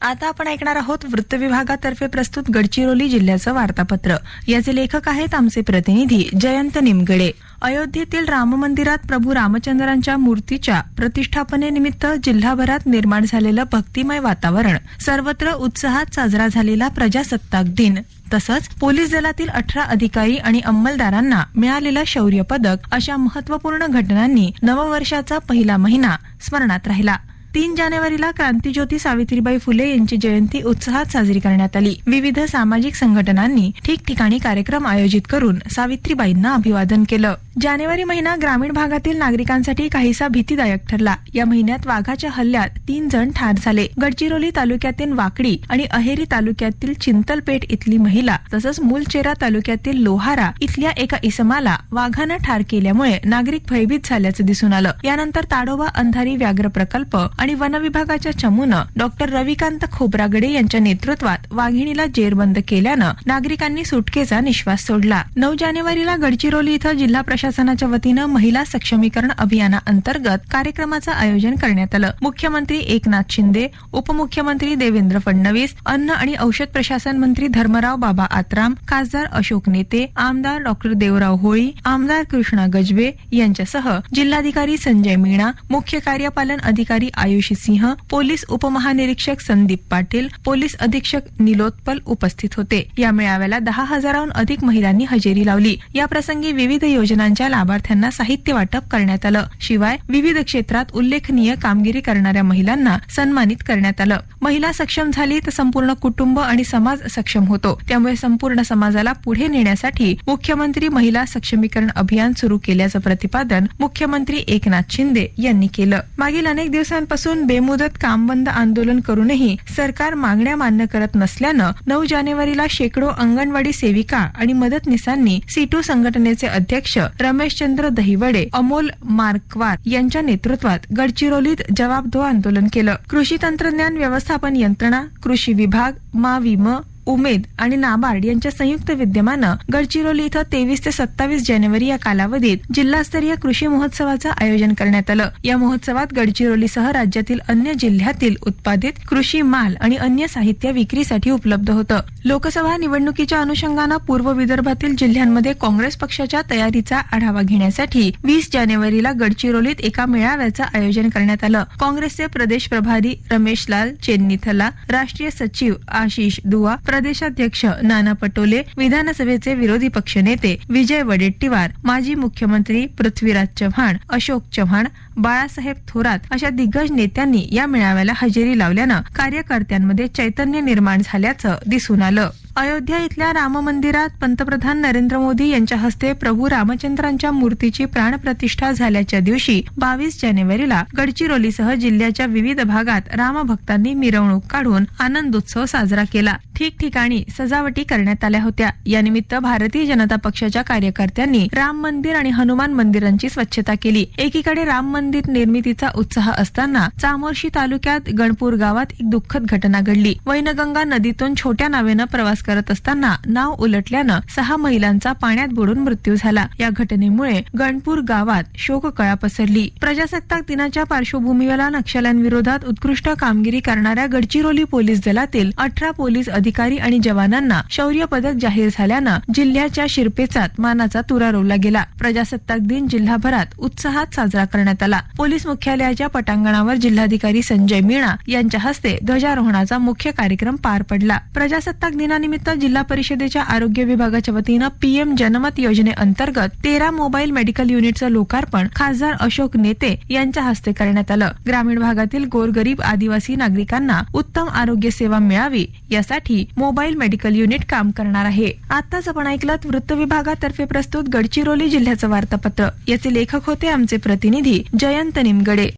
आता आपण ऐकणार आहोत वृत्त विभागातर्फे प्रस्तुत गडचिरोली जिल्ह्याचं वार्तापत्र. याचे लेखक आहेत आमचे प्रतिनिधी जयंत निमगडे. अयोध्येतील राम मंदिरात प्रभू रामचंद्रांच्या मूर्तीच्या प्रतिष्ठापनेनिमित्त जिल्हाभरात निर्माण झालेलं भक्तिमय वातावरण सर्वत्र उत्साहात साजरा झालेला प्रजासत्ताक दिन. तसंच पोलीस दलातील अठरा अधिकारी आणि अंमलदारांना मिळालेलं शौर्य पदक अशा महत्त्वपूर्ण घटनांनी नववर्षाचा पहिला महिना स्मरणात राहिला. तीन जानेवारीला क्रांतीज्योती सावित्रीबाई फुले यांची जयंती उत्साहात साजरी करण्यात आली. विविध सामाजिक संघटनांनी ठिकठिकाणी कार्यक्रम आयोजित करून सावित्रीबाईंना अभिवादन केलं. जानेवारी महिना ग्रामीण भागातील नागरिकांसाठी काहीसा भीतीदायक ठरला. या महिन्यात वाघाच्या हल्ल्यात तीन जण ठार झाले. गडचिरोली तालुक्यातील वाकडी आणि अहेरी तालुक्यातील चिंतलपेठ इथली महिला तसंच मुलचेरा तालुक्यातील लोहारा इथल्या एका इसमाला वाघानं ठार केल्यामुळे नागरिक भयभीत झाल्याचं दिसून आलं. यानंतर ताडोबा अंधारी व्याघ्र प्रकल्प आणि वन विभागाच्या चमूनं डॉक्टर रविकांत खोब्रागडे यांच्या नेतृत्वात वाघिणीला जेरबंद केल्यानं नागरिकांनी सुटकेचा निश्वास सोडला. नऊ जानेवारीला गडचिरोली इथं जिल्हा प्रशासनाच्या वतीनं महिला सक्षमीकरण अभियानाअंतर्गत कार्यक्रमाचं आयोजन करण्यात आलं. मुख्यमंत्री एकनाथ शिंदे उपमुख्यमंत्री देवेंद्र फडणवीस अन्न आणि औषध प्रशासन मंत्री धर्मराव बाबा आत्राम खासदार अशोक नेते आमदार डॉक्टर देवराव होळी आमदार कृष्णा गजबे यांच्यासह जिल्हाधिकारी संजय मीणा मुख्य कार्यपालन अधिकारी आयुषी सिंह पोलीस उपमहानिरीक्षक संदीप पाटील पोलीस अधीक्षक निलोत्पल उपस्थित होते. या मेळाव्याला दहा हजाराहून अधिक महिलांनी हजेरी लावली. या प्रसंगी विविध योजनांच्या लाभार्थ्यांना साहित्य वाटप करण्यात आलं. शिवाय विविध क्षेत्रात उल्लेखनीय कामगिरी करणाऱ्या महिलांना सन्मानित करण्यात आलं. महिला सक्षम झाली तर संपूर्ण कुटुंब आणि समाज सक्षम होतो. त्यामुळे संपूर्ण समाजाला पुढे नेण्यासाठी मुख्यमंत्री महिला सक्षमीकरण अभियान सुरू केल्याचं प्रतिपादन मुख्यमंत्री एकनाथ शिंदे यांनी केलं. मागील अनेक दिवसांपासून बेमुदत कामबंद आंदोलन करूनही सरकार मागण्या मान्य करत नसल्यानं नऊ जानेवारीला शेकडो अंगणवाडी सेविका आणि मदतनीसांनी सीटू संघटनेचे अध्यक्ष रमेशचंद्र दहिवडे अमोल मार्कवार यांच्या नेतृत्वात गडचिरोलीत जवाबदो आंदोलन केलं. कृषी तंत्रज्ञान व्यवस्थापन यंत्रणा कृषी विभाग मा विम उमेद आणि नाबार्ड यांच्या संयुक्त विद्यमानं गडचिरोली इथं तेवीस ते सत्तावीस जानेवारी या कालावधीत जिल्हास्तरीय कृषी महोत्सवाचं आयोजन करण्यात आलं. या महोत्सवात गडचिरोलीसह राज्यातील अन्य जिल्ह्यातील उत्पादित कृषी माल आणि अन्य साहित्य विक्रीसाठी उपलब्ध होतं. लोकसभा निवडणुकीच्या अनुषंगानं पूर्व विदर्भातील जिल्ह्यांमध्ये काँग्रेस पक्षाच्या तयारीचा आढावा घेण्यासाठी वीस जानेवारीला गडचिरोलीत एका मेळाव्याचं आयोजन करण्यात आलं. काँग्रेसचे प्रदेश प्रभारी रमेश लाल चेन्नीथला राष्ट्रीय सचिव आशिष दुआ प्रदेशाध्यक्ष नाना पटोले विधानसभेचे विरोधी पक्षनेते विजय वडेट्टीवार माजी मुख्यमंत्री पृथ्वीराज चव्हाण अशोक चव्हाण बाळासाहेब थोरात अशा दिग्गज नेत्यांनी या मेळाव्याला हजेरी लावल्यानं कार्यकर्त्यांमध्ये चैतन्य निर्माण झाल्याचं दिसून आलं. अयोध्या इथल्या राम मंदिरात पंतप्रधान नरेंद्र मोदी यांच्या हस्ते प्रभू रामचंद्रांच्या मूर्तीची प्राणप्रतिष्ठा झाल्याच्या दिवशी बावीस जानेवारीला गडचिरोलीसह जिल्ह्याच्या विविध भागात रामभक्तांनी मिरवणूक काढून आनंदोत्सव साजरा केला. ठिकठिकाणी सजावटी करण्यात आल्या होत्या. यानिमित्त भारतीय जनता पक्षाच्या कार्यकर्त्यांनी राम मंदिर आणि हनुमान मंदिरांची स्वच्छता केली. एकीकडे राम मंदिर निर्मितीचा उत्साह असताना चामोर्शी तालुक्यात गणपूर गावात एक दुःखद घटना घडली. वैनगंगा नदीतून छोट्या नावेनं प्रवास करत असताना नाव उलटल्यानं सहा महिलांचा पाण्यात बुडून मृत्यू झाला. या घटनेमुळे गणपूर गावात शोककळा पसरली. प्रजासत्ताक दिनाच्या पार्श्वभूमीला नक्षल्यांविरोधात उत्कृष्ट कामगिरी करणाऱ्या गडचिरोली पोलीस दलातील अठरा पोलीस अधिकारी आणि जवानांना शौर्य पदक जाहीर झाल्यानं जिल्ह्याच्या शिरपेचात मानाचा तुरा रोवला गेला. प्रजासत्ताक दिन जिल्हाभरात उत्साहात साजरा करण्यात आला. पोलीस मुख्यालयाच्या पटांगणावर जिल्हाधिकारी संजय मीणा यांच्या हस्ते ध्वजारोहणाचा मुख्य कार्यक्रम पार पडला. प्रजासत्ताक दिनानिमित्त जिल्हा परिषदेच्या आरोग्य विभागाच्या वतीनं पीएम जनमत योजनेअंतर्गत तेरा मोबाईल मेडिकल युनिटचं लोकार्पण खासदार अशोक नेते यांच्या हस्ते करण्यात आलं. ग्रामीण भागातील गोरगरीब आदिवासी नागरिकांना उत्तम आरोग्य सेवा मिळावी यासाठी मोबाईल मेडिकल युनिट काम करणार आहे. आताच आपण ऐकलात वृत्त विभागातर्फे प्रस्तुत गडचिरोली जिल्ह्याचं वार्तापत्र. याचे लेखक होते आमचे प्रतिनिधी जयंत निमगडे.